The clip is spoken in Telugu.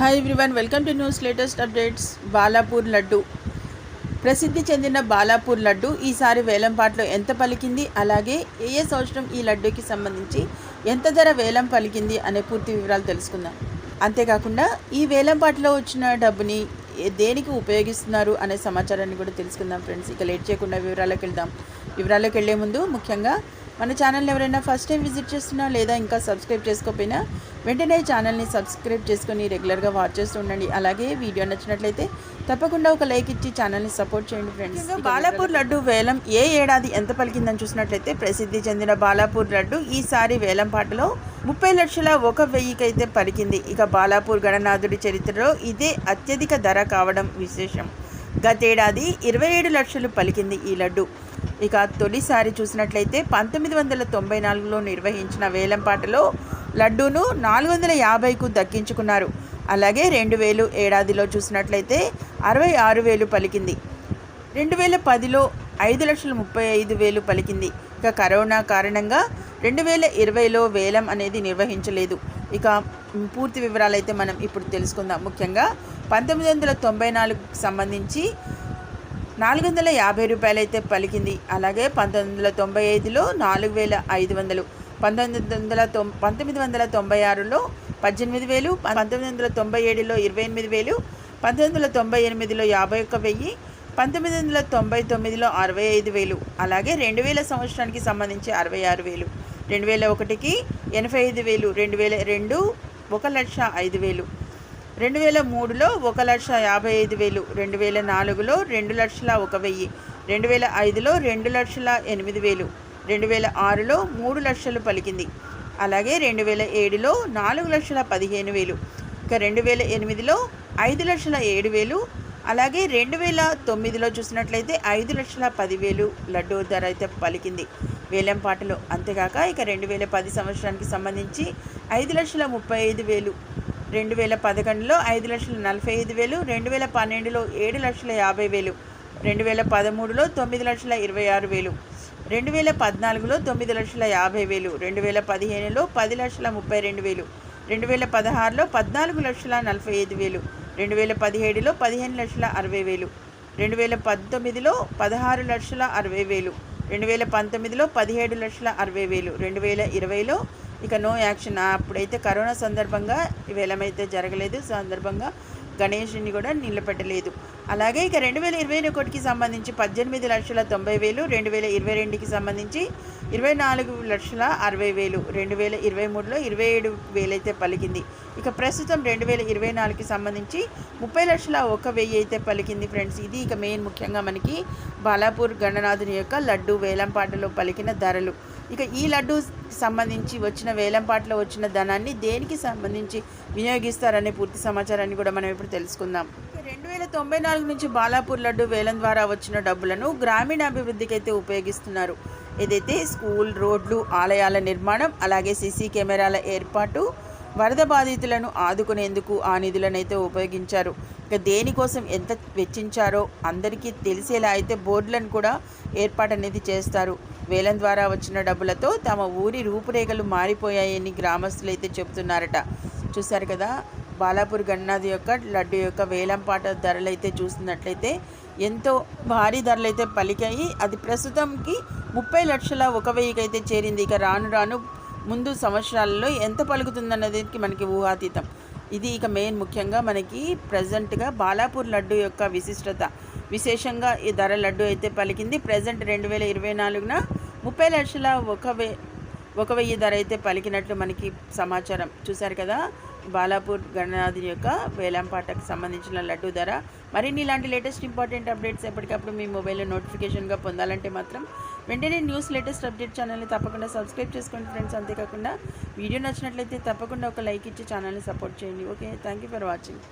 Hi everyone welcome to news latest updates Balapur laddu ప్రసిద్ధి చెందిన బాలాపూర్ లడ్డు ఈసారి వేలంపాట్లో ఎంత పలికింది? అలాగే ఏ ఏ సంవత్సరం ఈ లడ్డూకి సంబంధించి ఎంత ధర వేలం పలికింది అనే పూర్తి వివరాలు తెలుసుకుందాం. అంతేకాకుండా ఈ వేలంపాట్లో వచ్చిన డబ్బుని దేనికి ఉపయోగిస్తున్నారు అనే సమాచారాన్ని కూడా తెలుసుకుందాం ఫ్రెండ్స్. ఇక లేట్ చేయకుండా వివరాలకు వెళ్దాం. వివరాలకు వెళ్ళే ముందు ముఖ్యంగా మన ఛానల్ని ఎవరైనా ఫస్ట్ టైం విజిట్ చేస్తున్నా లేదా ఇంకా సబ్స్క్రైబ్ చేసుకోకపోయినా వెంటనే ఛానల్ని సబ్స్క్రైబ్ చేసుకొని రెగ్యులర్గా వాచ్ చేస్తూ ఉండండి. అలాగే వీడియో నచ్చినట్లయితే తప్పకుండా ఒక లైక్ ఇచ్చి ఛానల్ని సపోర్ట్ చేయండి ఫ్రెండ్స్ బాలాపూర్ లడ్డు వేలం ఏ ఏడాది ఎంత పలికిందని చూసినట్లయితే ప్రసిద్ధి చెందిన బాలాపూర్ లడ్డు ఈసారి వేలం పాటలో ముప్పై లక్షల ఒక వెయ్యికైతే పలికింది. ఇక బాలాపూర్ గణనాథుడి చరిత్రలో ఇదే అత్యధిక ధర కావడం విశేషం. గతేడాది ఇరవై ఏడు లక్షలు పలికింది ఈ లడ్డు. ఇక తొలిసారి చూసినట్లయితే పంతొమ్మిది వందల తొంభై నాలుగులో నిర్వహించిన వేలంపాటలో లడ్డూను నాలుగు వందల యాభైకు దక్కించుకున్నారు. అలాగే రెండు వేలు ఏడాదిలో చూసినట్లయితే అరవై ఆరు వేలు పలికింది. రెండు వేల పదిలో ఐదు లక్షల ముప్పై ఐదు వేలు పలికింది. ఇక కరోనా కారణంగా రెండు వేల ఇరవైలో వేలం అనేది నిర్వహించలేదు. ఇక పూర్తి వివరాలు అయితే మనం ఇప్పుడు తెలుసుకుందాం. ముఖ్యంగా పంతొమ్మిది వందల తొంభై నాలుగుకి సంబంధించి నాలుగు వందల యాభై రూపాయలు అయితే పలికింది. అలాగే పంతొమ్మిది వందల తొంభై ఐదులో నాలుగు వేల ఐదు వందలు పంతొమ్మిది వందల తొం పంతొమ్మిది వందల తొంభై ఆరులో పద్దెనిమిది వేలు పంతొమ్మిది వందల తొంభై ఏడులో ఇరవై ఎనిమిది వేలు పంతొమ్మిది వందల తొంభై ఎనిమిదిలో యాభై ఒక్క వెయ్యి పంతొమ్మిది వందల తొంభై తొమ్మిదిలో అరవై ఐదు వేలు అలాగే రెండు వేల సంవత్సరానికి సంబంధించి అరవై ఆరు వేలు రెండు వేల ఒకటికి ఎనభై ఐదు వేలు రెండు వేల రెండు ఒక లక్ష ఐదు వేలు రెండు వేల మూడులో ఒక లక్ష యాభై ఐదు వేలు రెండు వేల నాలుగులో రెండు లక్షల ఒక వెయ్యి రెండు వేల ఐదులో రెండు లక్షల ఎనిమిది వేలు రెండు వేల ఆరులో మూడు లక్షలు పలికింది. అలాగే రెండు వేల ఏడులో నాలుగు లక్షల పదిహేను వేలు ఇక రెండు వేల ఎనిమిదిలో ఐదు లక్షల ఏడు వేలు అలాగే రెండు వేల తొమ్మిదిలో చూసినట్లయితే ఐదు లక్షల పదివేలు లడ్డూ ధర అయితే పలికింది. వేలంపాటలో అంతేకాక ఇక రెండు వేల పది సంవత్సరానికి సంబంధించి ఐదు లక్షల ముప్పై ఐదు వేలు రెండు వేల పదకొండులో ఐదు లక్షల నలభై ఐదు వేలు రెండు వేల పన్నెండులో ఏడు లక్షల యాభై వేలు రెండు వేల పదమూడులో తొమ్మిది లక్షల ఇరవై ఆరు వేలు రెండు వేల పద్నాలుగులో తొమ్మిది లక్షల యాభై వేలు రెండు వేల పదిహేనులో పది లక్షల ముప్పై రెండు వేలు రెండు వేల పదహారులో పద్నాలుగు లక్షల నలభై ఐదు వేలు రెండు వేల పదిహేడులో పదిహేను లక్షల అరవై వేలు రెండు వేల పంతొమ్మిదిలో పదహారు లక్షల అరవై వేలు రెండు వేల పంతొమ్మిదిలో పదిహేడు లక్షల అరవై వేలు రెండు వేల ఇరవైలో ఇక నో యాక్షన్ అప్పుడైతే కరోనా సందర్భంగా వేలమైతే జరగలేదు సందర్భంగా గణేష్ని కూడా నిలబెట్టలేదు. అలాగే ఇక రెండు వేల ఇరవై ఒకటికి సంబంధించి పద్దెనిమిది లక్షల తొంభై వేలు రెండు వేల ఇరవై రెండుకి సంబంధించి ఇరవై నాలుగు లక్షల అరవై వేలు రెండు వేల ఇరవై మూడులో ఇరవై ఏడు వేలైతే పలికింది. ఇక ప్రస్తుతం రెండు వేల ఇరవై నాలుగుకి సంబంధించి ముప్పై లక్షల ఒక వెయ్యి అయితే పలికింది ఫ్రెండ్స్. ఇది ఇక మెయిన్ ముఖ్యంగా మనకి బాలాపూర్ గణనాథుని యొక్క లడ్డు వేలంపాటలో పలికిన ధరలు. ఇక ఈ లడ్డు సంబంధించి వచ్చిన వేలంపాటలో వచ్చిన ధనాన్ని దేనికి సంబంధించి వినియోగిస్తారనే పూర్తి సమాచారాన్ని కూడా మనం ఇప్పుడు తెలుసుకుందాం. రెండు వేల తొంభై నాలుగు నుంచి బాలాపూర్ లడ్డు వేలం ద్వారా వచ్చిన డబ్బులను గ్రామీణ అభివృద్ధికి అయితే ఉపయోగిస్తున్నారు. ఏదైతే స్కూల్ రోడ్లు ఆలయాల నిర్మాణం అలాగే సీసీ కెమెరాల ఏర్పాటు వరద బాధితులను ఆదుకునేందుకు ఆ నిధులను అయితే ఉపయోగించారు. ఇక దేనికోసం ఎంత వెచ్చించారో అందరికీ తెలిసేలా అయితే బోర్డులను కూడా ఏర్పాటు అనేది చేస్తారు. వేలం ద్వారా వచ్చిన డబ్బులతో తమ ఊరి రూపురేఖలు మారిపోయాయని గ్రామస్తులు అయితే చెబుతున్నారట. చూశారు కదా బాలాపూర్ గణనాథ్ యొక్క లడ్డు యొక్క వేలంపాట ధరలు అయితే చూసినట్లయితే ఎంతో భారీ ధరలు అయితే పలికాయి. అది ప్రస్తుతంకి ముప్పై లక్షల ఒక వెయ్యికి అయితే చేరింది. ఇక రాను రాను ముందు సంవత్సరాలలో ఎంత పలుకుతుందన్నది మనకి ఊహాతీతం. ఇది ఇక మెయిన్ ముఖ్యంగా మనకి ప్రజెంట్గా బాలాపూర్ లడ్డు యొక్క విశిష్టత. విశేషంగా ఈ ధర లడ్డు అయితే పలికింది. ప్రజెంట్ రెండు వేల ఇరవై నాలుగున ముప్పై లక్షల ఒక వే ఒక వెయ్యి ధర అయితే పలికినట్లు మనకి సమాచారం చూశారు కదా. బాలాపూర్ గణనాథుని యొక్క వేలంపాటకు సంబంధించిన లడ్డు ధర. మరిన్ని ఇలాంటి లేటెస్ట్ ఇంపార్టెంట్ అప్డేట్స్ ఎప్పటికప్పుడు మీ మొబైల్లో నోటిఫికేషన్గా పొందాలంటే మాత్రం వెంటనే న్యూస్ లేటెస్ట్ అప్డేట్ ఛానల్ని తప్పకుండా సబ్స్క్రైబ్ చేసుకోండి ఫ్రెండ్స్. అంతేకాకుండా వీడియో నచ్చినట్లయితే తప్పకుండా ఒక లైక్ ఇచ్చి ఛానల్ని సపోర్ట్ చేయండి. Okay thank you for watching.